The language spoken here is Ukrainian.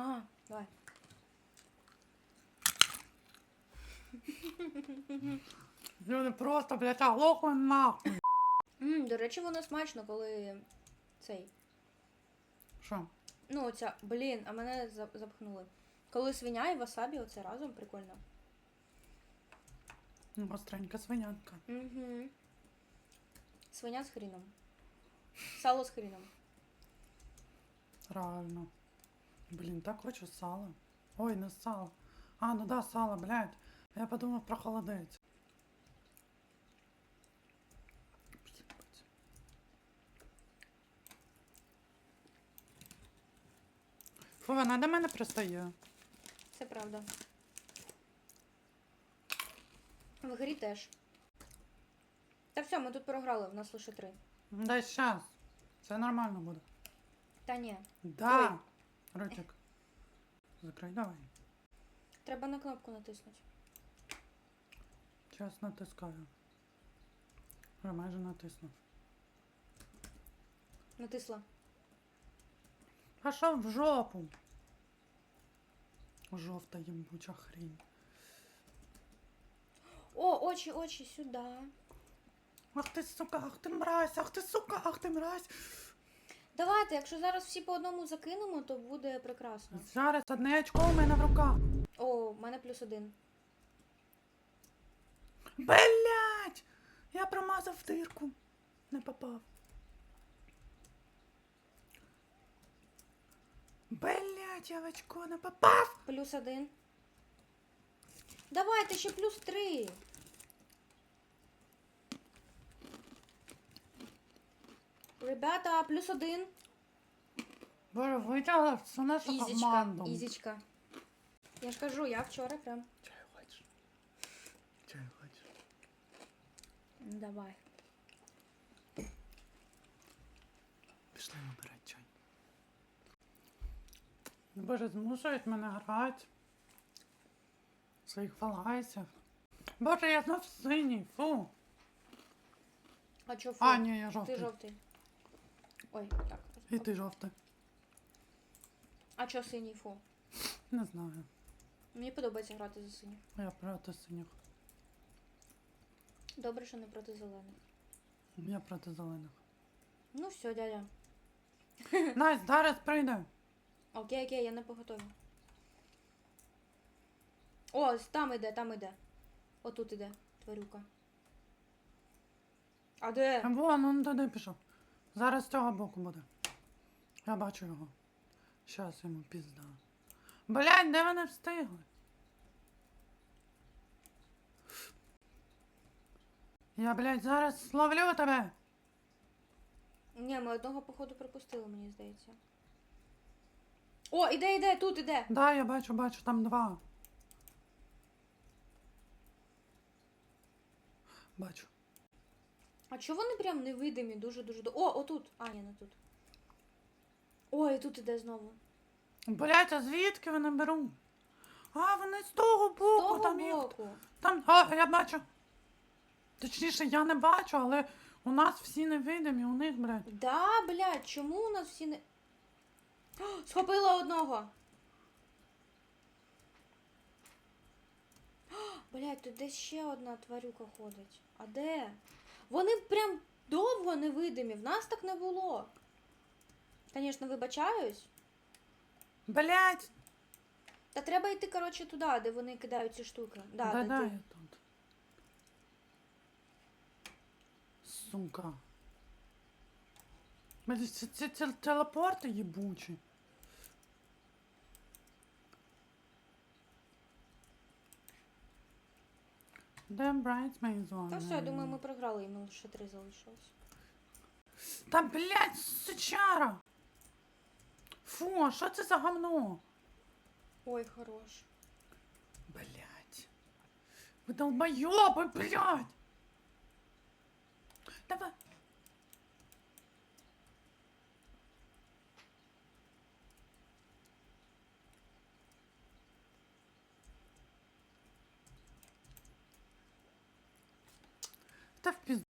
А, давай. Люди просто, блядь, оглохли нахуй. М, до речі, воно смачно, коли цей. Що? Ну, оця, блін, а мене за- запхнули. Коли свиня і васабі, оце разом прикольно. Ну, Гостренька свинятка. Угу. Свиня з хріном. Сало з хріном. Реально. Блін, так хочу сала. Ой, не сало. А, ну да, сало, блядь. Я подумав про холодець. Фу, вона до мене пристає. Це правда. В грі теж. Та все, ми тут програли, в нас лише три. Дай щас. Це нормально буде. Та ні. Да. Ротик. Закрий давай. Треба на кнопку натиснути. Час натискаю. Я майже натиснув. Натисла. Пошел в жопу. Жовта ємбуча хрінь. О, очі, очі, сюди. Ах ти сука, ах ти мразь, ах ти сука, ах ти мразь. Давайте, якщо зараз всі по одному закинемо, то буде прекрасно. Зараз одне очко у мене в руках. О, в мене плюс один. Блять! Я промазав в дирку. Не попав. Блять, я в очко не попав. Плюс один. Давайте ще плюс три. Ребята, плюс один. Боже, витягла всю нашу Ізічка, команду. ізічка. Я ж кажу, я вчора прям. Чаю хочеш? Чаю хочеш? Давай. Пішли набирати чай. Боже, змушують мене грати. В своїх фалайсах. Боже, я знов синій, фу. А чо фу? А, ні, я жовтий. Ти жовтий. Ой, так. І ти жовтий. А чо синій фу? Не знаю. Мені подобається грати за синіх. Я проти синіх. Добре, що не проти зелених. Я проти зелених. Ну все, дядя. Настя, зараз прийде. Окей, окей, я не поготові. О, там іде, там іде. Отут іде, тварюка. А де? Вон, он туди пішов. Зараз з цього боку буде. Я бачу його. Щас йому пізда. Блядь, де вони встигли? Я, блядь, зараз зловлю тебе. Ні, ми одного походу пропустили, мені здається. О, іде, іде, тут іде. Да, я бачу, бачу, там два. Бачу. А чого вони прям невидимі, дуже-дуже до. О, отут. А, ні, не тут. Ой, тут іде знову. Блять, а звідки вони беруть? А, вони з того боку, З того там їх. боку. Там, а, я бачу. Точніше, я не бачу, але у нас всі невидимі, у них, блядь. Да, блядь, чому у нас всі не. О, Схопила одного. О, Блядь, тут десь ще одна тварюка ходить. А де? Вони прям довго невидимі, в нас так не було. Звісно, вибачаюсь. Блять! Та треба йти, коротше, туди, де вони кидають ці штуки. Да, Да, да, я тут. Сука. Блядь, Це, це, це телепорти їбучі. Де Bridesmaids one? Та все, я думаю, ми програли, і ми лише три залишилось. Та, блядь, сучара! Фу, а що це за гамно? Ой, хорош. Блядь. Вы долбоёбы, блядь! Давай. sırf biz